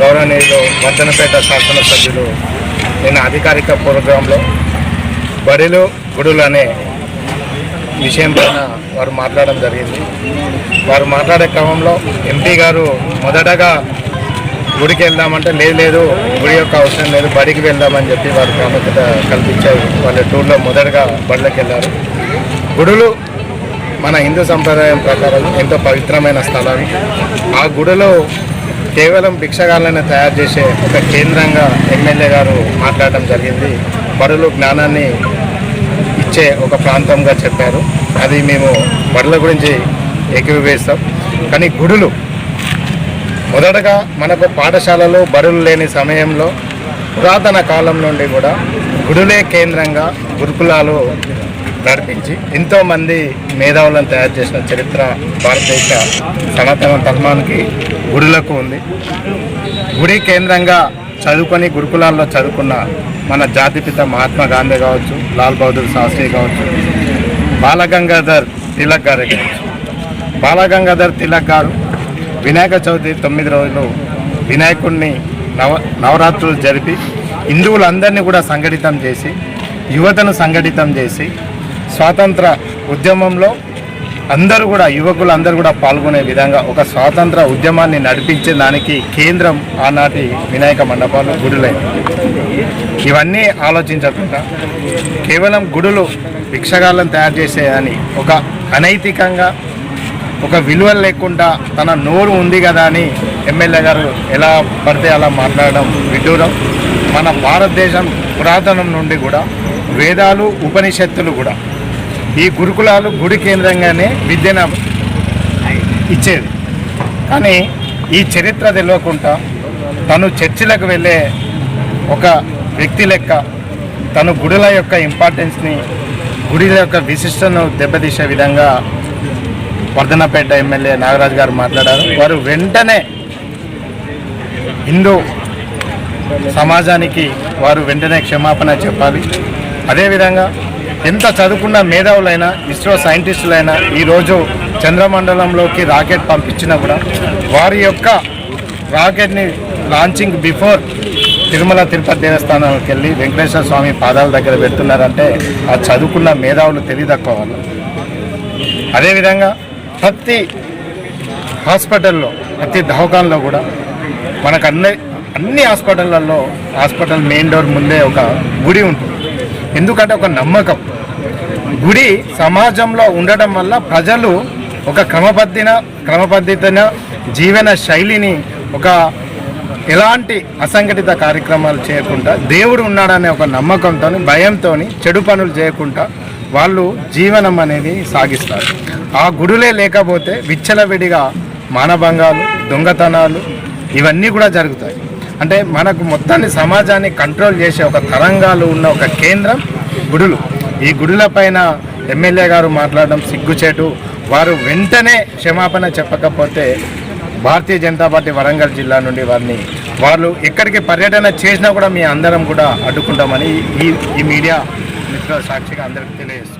గౌరవనీయులు వర్ధనపేట శాసనసభ్యులు నిన్న అధికారిక ప్రోగ్రాంలో బడిలు గుడులు అనే విషయం పైన వారు మాట్లాడడం జరిగింది. వారు మాట్లాడే క్రమంలో ఎంపీ గారు మొదటగా గుడికి వెళ్దామంటే లేదు లేదు గుడి యొక్క అవసరం లేదు బడికి వెళ్దామని చెప్పి వారు ప్రాముఖ్యత కల్పించారు. వాళ్ళ టూర్లో మొదటగా బడిలోకి వెళ్ళారు. గుడులు మన హిందూ సంప్రదాయం ప్రకారం ఎంతో పవిత్రమైన స్థలాలు ఆ గుడిలో కేవలం భిక్షగాళ్ళని తయారు చేసే ఒక కేంద్రంగా ఎమ్మెల్యే గారు మాట్లాడడం జరిగింది. బడులు జ్ఞానాన్ని ఇచ్చే ఒక ప్రాంతంగా చెప్పారు. అది మేము బడుల గురించి ఏకీభవిస్తాం. కానీ గుడులు మొదటగా మనకు పాఠశాలలో బడులు లేని సమయంలో పురాతన కాలం నుండి కూడా గుడులే కేంద్రంగా గురుకులాలు నడిపించి ఎంతోమంది మేధావులను తయారు చేసిన చరిత్ర భారతదేశ సనాతన ధర్మానికి గుడులకు ఉంది. గుడి కేంద్రంగా చదువుకొని గురుకులాల్లో చదువుకున్న మన జాతిపిత మహాత్మా గాంధీ కావచ్చు లాల్ బహదూర్ శాస్త్రి కావచ్చు బాలగంగాధర్ తిలక్ గారు కావచ్చు. బాలగంగాధర్ తిలక్ గారు వినాయక చవితి తొమ్మిది రోజులు వినాయకుడిని నవ నవరాత్రులు జరిపి హిందువులందరినీ కూడా సంఘటితం చేసి యువతను సంఘటితం చేసి స్వాతంత్ర ఉద్యమంలో అందరూ కూడా యువకులు అందరూ కూడా పాల్గొనే విధంగా ఒక స్వాతంత్ర ఉద్యమాన్ని నడిపించే దానికి కేంద్రం ఆనాటి వినాయక మండపాలు గుడులై. ఇవన్నీ ఆలోచించకుండా కేవలం గుడులు భిక్షగాలను తయారు చేసేదని ఒక అనైతికంగా ఒక విలువ లేకుండా తన నోరు ఉంది కదా అని ఎమ్మెల్యే గారు ఎలా పడితే అలా మాట్లాడడం విడ్డూరం. మన భారతదేశం పురాతనం నుండి కూడా వేదాలు ఉపనిషత్తులు కూడా ఈ గురుకులాలు గుడి కేంద్రంగానే విద్యను ఇచ్చేది. కానీ ఈ చరిత్ర తెలియకుండా తను చర్చిలకు వెళ్ళే ఒక వ్యక్తి లెక్క తను గుడుల యొక్క ఇంపార్టెన్స్ని గుడిల యొక్క విశిష్టను దెబ్బతీసే విధంగా వర్ధనపేట ఎమ్మెల్యే నాగరాజు గారు మాట్లాడారు. వారు వెంటనే హిందూ సమాజానికి వారు వెంటనే క్షమాపణ చెప్పాలి. అదేవిధంగా ఎంత చదువుకున్న మేధావులైనా ఇస్రో సైంటిస్టులైనా ఈరోజు చంద్రమండలంలోకి రాకెట్ పంపించినా కూడా వారి యొక్క రాకెట్ని లాంచింగ్ బిఫోర్ తిరుమల తిరుపతి దేవస్థానానికి వెళ్ళి వెంకటేశ్వర స్వామి పాదాల దగ్గర పెడుతున్నారంటే ఆ చదువుకున్న మేధావులు తెలియదక్కువ వాళ్ళు. అదేవిధంగా ప్రతి హాస్పిటల్లో ప్రతి దవాఖానలో కూడా మనకు అన్ని అన్ని హాస్పిటళ్ళల్లో హాస్పిటల్ మెయిన్ డోర్ ముందే ఒక గుడి ఉంటుంది. ఎందుకంటే ఒక నమ్మకం. గుడి సమాజంలో ఉండడం వల్ల ప్రజలు ఒక క్రమపద్దిన క్రమపద్ధతిన జీవన శైలిని ఒక ఎలాంటి అసంఘటిత కార్యక్రమాలు చేయకుండా దేవుడు ఉన్నాడనే ఒక నమ్మకంతో భయంతో చెడు పనులు చేయకుండా వాళ్ళు జీవనం అనేది సాగిస్తారు. ఆ గుడులే లేకపోతే విచ్చలవిడిగా మానభంగాలు దొంగతనాలు ఇవన్నీ కూడా జరుగుతాయి. అంటే మనకు మొత్తాన్ని సమాజాన్ని కంట్రోల్ చేసే ఒక తరంగాలు ఉన్న ఒక కేంద్రం గుడులు. ఈ గుడుల పైన ఎమ్మెల్యే గారు మాట్లాడడం సిగ్గుచేటు. వారు వెంటనే క్షమాపణ చెప్పకపోతే భారతీయ జనతా పార్టీ వరంగల్ జిల్లా నుండి వారిని వాళ్ళు ఎక్కడికి పర్యటన చేసినా కూడా మీ అందరం కూడా అడ్డుకుంటామని ఈ ఈ మీడియా మిత్రుల సాక్షిగా అందరికీ తెలియజేస్తుంది